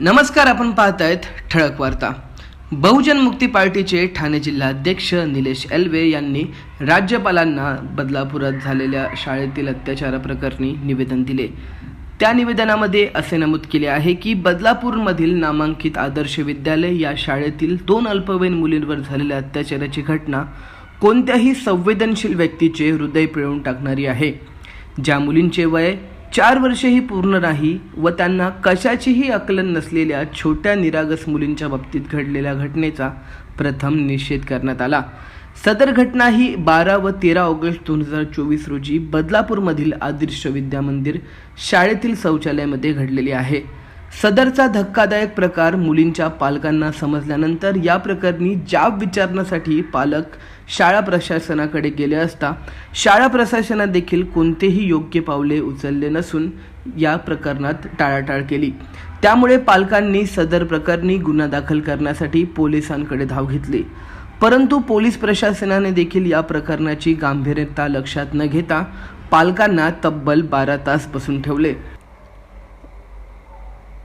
नमस्कार आपण पाहतायत ठळक वार्ता. बहुजन मुक्ती पार्टीचे ठाणे जिल्हाध्यक्ष निलेश एल्वे यांनी राज्यपालांना बदलापुरात झालेल्या शाळेतील अत्याचाराप्रकरणी निवेदन दिले. त्या निवेदनामध्ये असे नमूद केले आहे की बदलापूरमधील नामांकित आदर्श विद्यालय या शाळेतील दोन अल्पवयीन मुलींवर झालेल्या अत्याचाराची घटना कोणत्याही संवेदनशील व्यक्तीचे हृदय पिळून टाकणारी आहे. ज्या मुलींचे वय चार वर्षेही पूर्ण नाही व त्यांना कशाचीही आकलन नसलेल्या छोट्या निरागस मुलींच्या बाबतीत घडलेल्या घटनेचा प्रथम निषेध करण्यात आला. सदर घटना ही बारा व तेरा ऑगस्ट दोन हजार चोवीस रोजी बदलापूरमधील आदर्श विद्या मंदिर शाळेतील शौचालयामध्ये घडलेली आहे. सदरचा धक्कादायक प्रकार मुलींच्या पालकांना समजल्यानंतर या प्रकरणी जाब विचारण्यासाठी पालक शाळा प्रशासनाकडे गेले असता शाळा प्रशासनात देखील कोणतेही योग्य पावले उचलले नसून या प्रकरणात टाळाटाळ केली. त्यामुळे पालकांनी सदर प्रकरणी गुन्हा दाखल करण्यासाठी पोलिसांकडे धाव घेतली. परंतु पोलीस प्रशासनाने देखील या प्रकरणाची गांभीर्यता लक्षात न घेता पालकांना तब्बल बारा तास बसून ठेवले.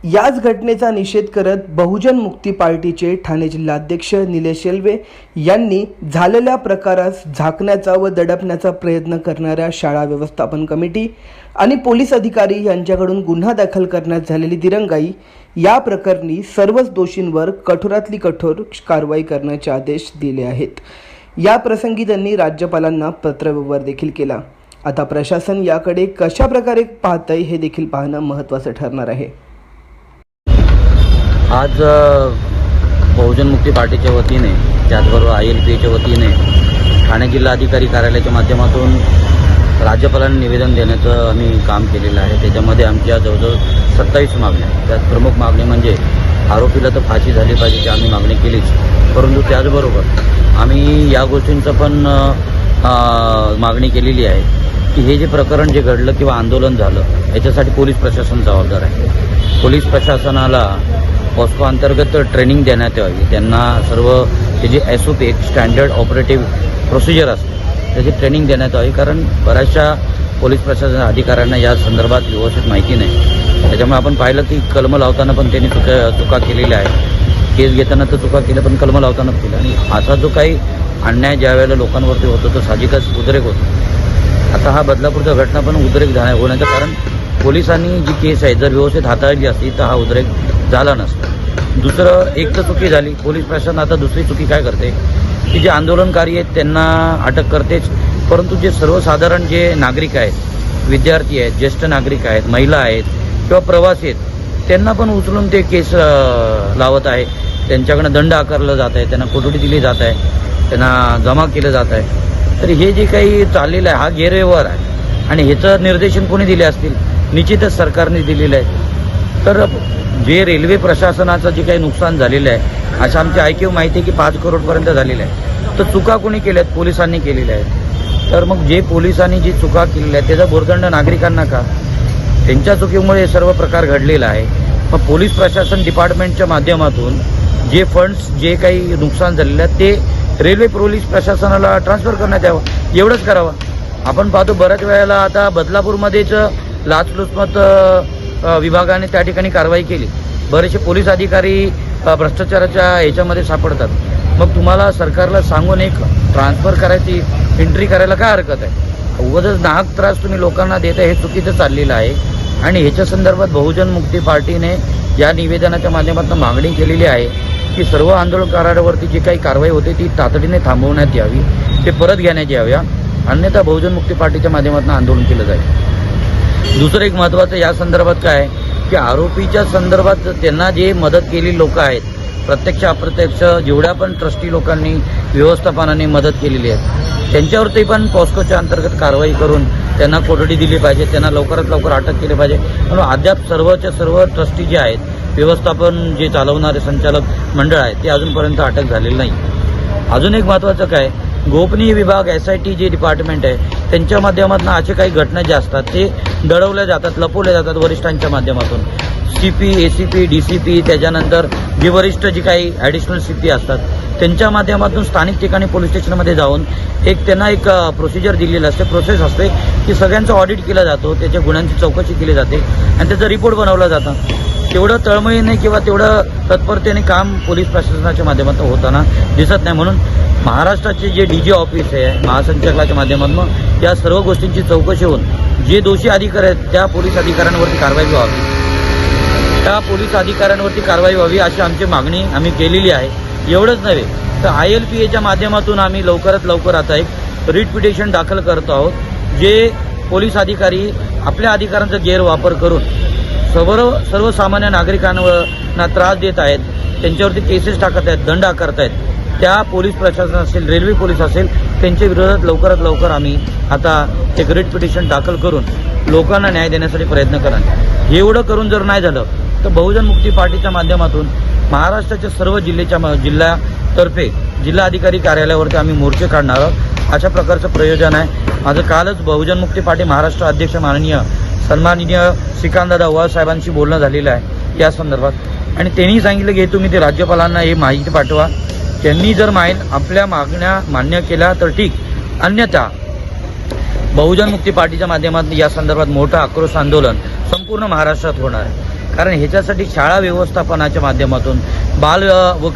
याच घटनेचा निषेध करत बहुजन मुक्ती पार्टीचे ठाणे जिल्हाध्यक्ष निलेश शेल्वे यांनी झालेल्या प्रकारास झाकण्याचा व दडपण्याचा प्रयत्न करणाऱ्या शाळा व्यवस्थापन कमिटी आणि पोलीस अधिकारी यांच्याकडून गुन्हा दाखल करण्यात झालेली दिरंगाई या प्रकरणी सर्वच दोषींवर कठोरातली कठोर कारवाई करण्याचे आदेश दिले आहेत. या प्रसंगी त्यांनी राज्यपालांना पत्रव्यवहार देखील केला. आता प्रशासन याकडे कशा प्रकारे पाहतंय हे देखील पाहणं महत्त्वाचं ठरणार आहे. आज बहुजन मुक्ती पार्टीच्या वतीने त्याचबरोबर आय एल पी एच्या वतीने ठाणे जिल्हाधिकारी कार्यालयाच्या माध्यमातून राज्यपालांना निवेदन देण्याचं आम्ही काम केलेलं आहे. त्याच्यामध्ये आमच्या जवळजवळ सत्तावीस मागण्या त्यात प्रमुख मागणी म्हणजे आरोपीला तर फाशी झाली पाहिजे ती आम्ही मागणी केलीच. परंतु त्याचबरोबर आम्ही या गोष्टींचं पण मागणी केलेली आहे की हे जे प्रकरण जे घडलं किंवा आंदोलन झालं याच्यासाठी पोलीस प्रशासन जबाबदार आहे. पोलीस प्रशासनाला पॉस्को अंतर्गत ट्रेनिंग देण्यात यावी. त्यांना सर्व हे जे एस ओ पी एक स्टँडर्ड ऑपरेटिव्ह प्रोसिजर असते त्याची ट्रेनिंग देण्यात यावी. कारण बऱ्याचशा पोलीस प्रशासन अधिकाऱ्यांना या संदर्भात व्यवस्थित माहिती नाही. त्याच्यामुळे आपण पाहिलं की कलम लावताना पण त्यांनी चुका चुका केलेल्या आहेत. केस घेताना तर चुका केल्या पण कलम लावताना केलं आणि असा जो काही अन्याय ज्या वेळेला लोकांवरती होतो तो साहजिकच उद्रेक होतो. आता हा बदलापूरचा घटना पण उद्रेक झाल्या होण्याचं कारण पोलिसांनी जी केस आहे जर व्यवस्थित हाताळली असती तर हा उद्रेक झाला नसता. दुसरं एक तर चुकी झाली. पोलीस प्रशासन आता दुसरी चुकी काय करते? की जे आंदोलनकारी आहेत त्यांना अटक करतेच. परंतु जे सर्वसाधारण जे नागरिक आहेत विद्यार्थी आहेत ज्येष्ठ नागरिक आहेत महिला आहेत किंवा प्रवासी आहेत त्यांना पण उचलून ते केस लावत आहे. त्यांच्याकडनं दंड आकारला जात आहे त्यांना कोठडी दिली जात आहे त्यांना जमा केलं जात आहे. तर हे जे काही चाललेलं आहे हा गैरव्यवहार आहे. आणि ह्याचं निर्देशन कोणी दिले असतील? निश्चितच सरकारने दिलेलं आहे तर जे रेल्वे प्रशासनाचं जे काही नुकसान झालेलं आहे अशा आमची ऐकीव माहिती आहे की पाच करोडपर्यंत झालेलं आहे. तर चुका कोणी केल्या आहेत पोलिसांनी केलेल्या आहेत. तर मग जे पोलिसांनी जी चुका केलेल्या आहेत त्याचा भोरदंड नागरिकांना का? त्यांच्या चुकीमुळे हे सर्व प्रकार घडलेला आहे. मग पोलीस प्रशासन डिपार्टमेंटच्या माध्यमातून जे फंड्स जे काही नुकसान झालेलं आहे ते रेल्वे पोलीस प्रशासनाला ट्रान्सफर करण्यात यावं. एवढंच करावं. आपण पाहतो बऱ्याच वेळेला आता बदलापूरमध्येच लाचलुचपत विभागाने त्या ठिकाणी कारवाई केली. बरेचसे पोलीस अधिकारी भ्रष्टाचाराच्या ह्याच्यामध्ये सापडतात. मग तुम्हाला सरकारला सांगून एक ट्रान्सफर करायची एंट्री करायला काय हरकत आहे? उगाच नाहक त्रास तुम्ही लोकांना देता हे चुकीचं चाललेलं आहे. आणि ह्याच्या संदर्भात बहुजन मुक्ती पार्टीने या निवेदनाच्या माध्यमातून मागणी केलेली आहे की सर्व आंदोलनकारांवरती जी काही कारवाई होते ती तातडीने थांबवण्यात यावी. ते परत घेण्यात याव्या. अन्यथा बहुजन मुक्ती पार्टीच्या माध्यमातून आंदोलन केलं जाईल. दुसरं एक महत्त्वाचं या संदर्भात काय आहे? की आरोपीच्या संदर्भात त्यांना जे मदत केलेली लोक आहेत प्रत्यक्ष अप्रत्यक्ष जेवढ्या पण ट्रस्टी लोकांनी व्यवस्थापनाने मदत केलेली आहे त्यांच्यावरती पण पॉस्कोच्या अंतर्गत कारवाई करून त्यांना कोठडी दिली पाहिजे त्यांना लवकरात लवकर अटक केली पाहिजे. म्हणून अद्याप सर्वच्या सर्व ट्रस्टी जे आहेत व्यवस्थापन जे चालवणारे संचालक मंडळ आहे ते अजूनपर्यंत अटक झालेली नाही. अजून एक महत्त्वाचं काय गोपनीय विभाग एस आय टी जे डिपार्टमेंट आहे त्यांच्या माध्यमातून असे काही घटना ज्या असतात ते दडवल्या जातात लपवल्या जातात वरिष्ठांच्या माध्यमातून. C P A C P D C P त्याच्यानंतर जे वरिष्ठ जी काही ॲडिशनल सी पी असतात त्यांच्या माध्यमातून स्थानिक ठिकाणी पोलीस स्टेशनमध्ये जाऊन एक त्यांना एक प्रोसिजर दिलेलं असते. प्रोसेस असते की सगळ्यांचं ऑडिट केला जातो त्याच्या गुन्ह्यांची चौकशी केली जाते आणि त्याचा रिपोर्ट बनवला जातं. तेवढं तळमळीने किंवा तेवढं तत्परतेने काम पोलीस प्रशासनाच्या माध्यमातून होताना दिसत नाही. म्हणून महाराष्ट्राचे जे डी जी ऑफिस आहे महासंचालकाच्या माध्यमातून या सर्व गोष्टींची चौकशी होऊन जे दोषी अधिकारी आहेत त्या पोलीस अधिकाऱ्यांवरती कारवाई व्हावी. त्या पोलीस अधिकाऱ्यांवरती कारवाई व्हावी अशी आमची मागणी आम्ही केलेली आहे. एवढंच नव्हे तर आय एल पी एच्या माध्यमातून आम्ही लवकरात लवकर आता एक रिट पिटिशन दाखल करतो आहोत जे पोलीस अधिकारी आपल्या अधिकारांचा गैरवापर करून सर्व सर्वसामान्य नागरिकांना त्रास देत आहेत त्यांच्यावरती केसेस टाकत आहेत दंड आकारत आहेत त्या पोलीस प्रशासन असेल रेल्वे पोलीस असेल त्यांच्या विरोधात लवकरात लवकर आम्ही आता एक रिट पिटिशन दाखल करून लोकांना न्याय देण्यासाठी प्रयत्न कराल. एवढं करून जर नाही झालं तर बहुजन मुक्ती पार्टीच्या माध्यमातून महाराष्ट्राच्या सर्व जिल्ह्याच्या म- जिल्ह्यातर्फे जिल्हाधिकारी कार्यालयावरती आम्ही मोर्चे काढणार आहोत. अशा प्रकारचं प्रयोजन आहे. माझं कालच बहुजन मुक्ती पार्टी महाराष्ट्र अध्यक्ष माननीय सन्माननीय श्रीकांतदादा ओवाळ साहेबांशी बोलणं झालेलं आहे. या संदर्भात आणि त्यांनी सांगितलं की तुम्ही ते राज्यपालांना हे माहिती पाठवा. त्यांनी जर माय आपल्या मागण्या मान्य केल्या तर ठीक. अन्यथा बहुजन मुक्ती पार्टीच्या माध्यमातून या संदर्भात मोठं आक्रोश आंदोलन संपूर्ण महाराष्ट्रात होणार आहे. कारण ह्याच्यासाठी शाळा व्यवस्थापनाच्या माध्यमातून बाल व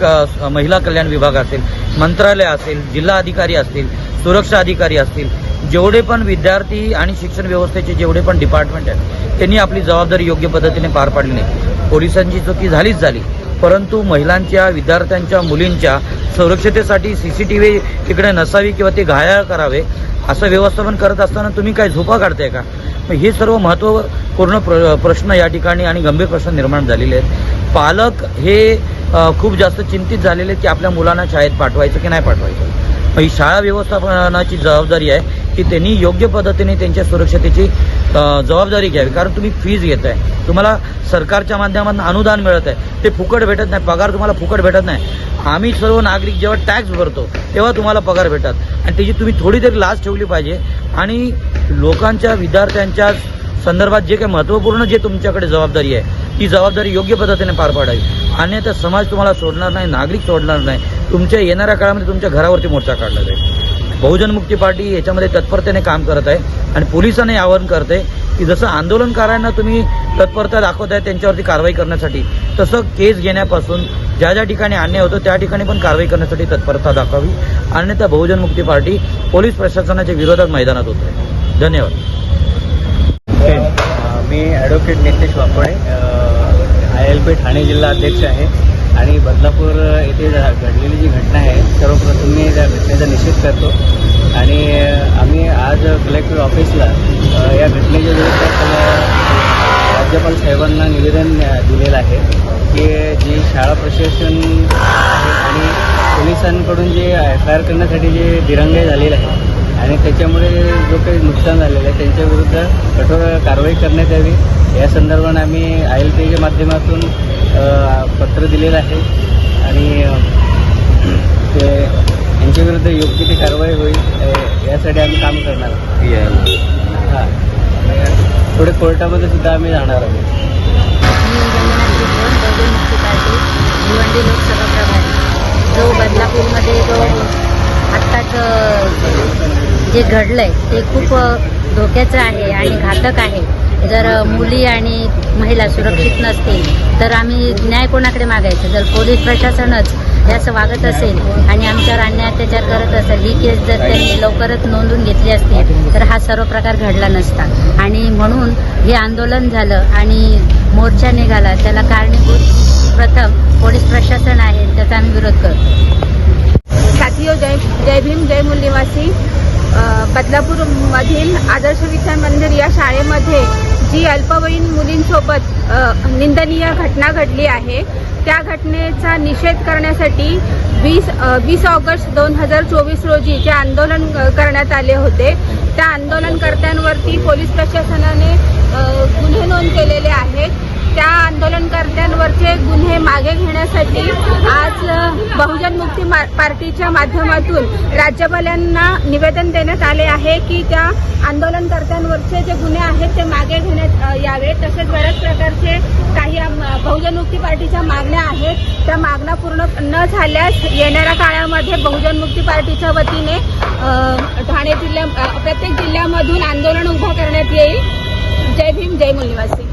महिला कल्याण विभाग असेल मंत्रालय असेल जिल्हा अधिकारी असतील सुरक्षा अधिकारी असतील जेवढे पण विद्यार्थी आणि शिक्षण व्यवस्थेचे जेवढे पण डिपार्टमेंट आहेत त्यांनी आपली जबाबदारी योग्य पद्धतीने पार पाडली नाही. पोलिसांची चुकी झालीच झाली. परंतु महिलांच्या विद्यार्थ्यांच्या मुलींच्या सुरक्षतेसाठी व्ही तिकडे नसावी किंवा ते घायाळ करावे असं व्यवस्थापन करत असताना तुम्ही काय झोपा काढताय का? मग हे सर्व महत्त्वपूर्ण प्र प्रश्न या ठिकाणी आणि गंभीर प्रश्न निर्माण झालेले आहेत. पालक हे खूप जास्त चिंतित झालेले आहेत की आपल्या मुलांना शाळेत पाठवायचं की नाही पाठवायचं? ही शाळा व्यवस्थापनाची जबाबदारी आहे. की त्यांनी योग्य पद्धतीने त्यांच्या सुरक्षतेची जबाबदारी घ्यावी. कारण तुम्ही फीज घेत आहे तुम्हाला सरकारच्या माध्यमातून अनुदान मिळत आहे ते फुकट भेटत नाही. पगार तुम्हाला फुकट भेटत नाही. आम्ही सर्व नागरिक जेव्हा टॅक्स भरतो तेव्हा तुम्हाला पगार भेटतात. आणि त्याची तुम्ही थोडी तरी लाच ठेवली पाहिजे. आणि लोकांच्या विद्यार्थ्यांच्या संदर्भात जे काही महत्त्वपूर्ण जे तुमच्याकडे जबाबदारी आहे ती जबाबदारी योग्य पद्धतीने पार पाडावी. अन्यथा समाज तुम्हाला सोडणार नाही नागरिक सोडणार नाही. तुमच्या येणाऱ्या काळामध्ये तुमच्या घरावरती मोर्चा काढला जाईल. बहुजन मुक्ती पार्टी याच्यामध्ये तत्परतेने काम करत आहे आणि पोलिसांनी आवाहन करते की जसं आंदोलनकारांना तुम्ही तत्परता दाखवत आहे त्यांच्यावरती कारवाई करण्यासाठी तसं केस घेण्यापासून ज्या ज्या ठिकाणी अन्याय होतो त्या ठिकाणी पण कारवाई करण्यासाठी तत्परता दाखवावी. अन्यथा बहुजन मुक्ती पार्टी पोलीस प्रशासनाच्या विरोधात मैदानात होत आहे धन्यवाद मी advocate Nitesh Wakode I L P Thane जिल्हा अध्यक्ष आहे आणि बदलापूर येथे घटना आहे. सर्वप्रथम मी त्या घटनेचा निषेध करतो. आणि आम्ही आज कलेक्टर ऑफिसला या घटनेच्या विरोधात राज्यपाल साहेबांना निवेदन दिलेलं आहे की जी शाळा प्रशासन आहे आणि पोलिसांकडून जे एफ आय आर करण्यासाठी जे दिरंगाई झालेलं आहे आणि त्याच्यामुळे जो काही नुकसान झालेलं आहे त्यांच्याविरुद्ध कठोर कारवाई करण्यात यावी. या संदर्भाने आम्ही आय एल पीच्या माध्यमातून पत्र दिलेलं आहे. आणि ते यांच्या विरुद्ध योग्य ती कारवाई होईल यासाठी आम्ही काम करणार हां. पुढे कोर्टामध्ये सुद्धा आम्ही जाणार आहोत. भिवंडी लोकसभा प्रभारी जो बदलापूरमध्ये जो आत्ताच जे घडलंय ते खूप धोक्याचं आहे आणि घातक आहे. जर मुली आणि महिला सुरक्षित नसतील तर आम्ही न्याय कोणाकडे मागायचं? जर पोलीस प्रशासनच हे वागत असेल आणि आमच्यावर अन्याय अत्याचार करत असेल ही केस जर त्यांनी लवकरच नोंदून घेतली असती तर हा सर्व प्रकार घडला नसता. आणि म्हणून हे आंदोलन झालं आणि मोर्चा निघाला. त्याला कारणीभूत प्रथम पोलीस प्रशासन आहे त्याचा आम्ही विरोध करतो. साथियो जय जय भीम जय मूल्यवासी निवासी बदलापूरमधील आदर्श विज्ञान मंदिर या शाळेमध्ये जी अल्पवयीन मुलींसोबत निंदनीय घटना घडली आहे त्या घटनेचा निषेध करण्यासाठी वीस वीस ऑगस्ट दोन हजार चोवीस रोजी जे आंदोलन करण्यात आले होते. त्या आंदोलनकर्त्यांवरती पोलीस प्रशासनाने गुन्हे नोंद केलेले आहेत. त्या आंदोलनकर्त्यांवरचे गुन्हे मागे घेण्यासाठी आज बहुजन मुक्ती मा- पार्टीच्या माध्यमातून राज्यपालांना निवेदन देण्यात आले आहे की त्या आंदोलनकर्त्यांवरचे जे गुन्हे आहेत ते मागे घेण्यात यावे. तसेच बऱ्याच प्रकारचे काही बहुजनमुक्ती पार्टीच्या मागण्या आहेत. त्या मागण्या पूर्ण न झाल्यास येणाऱ्या काळामध्ये बहुजन मुक्ती पार्टीच्या वतीने ठाणे जिल्ह्या प्रत्येक जिल्ह्यामधून आंदोलन उभं करण्यात येईल. जय भीम जय मूल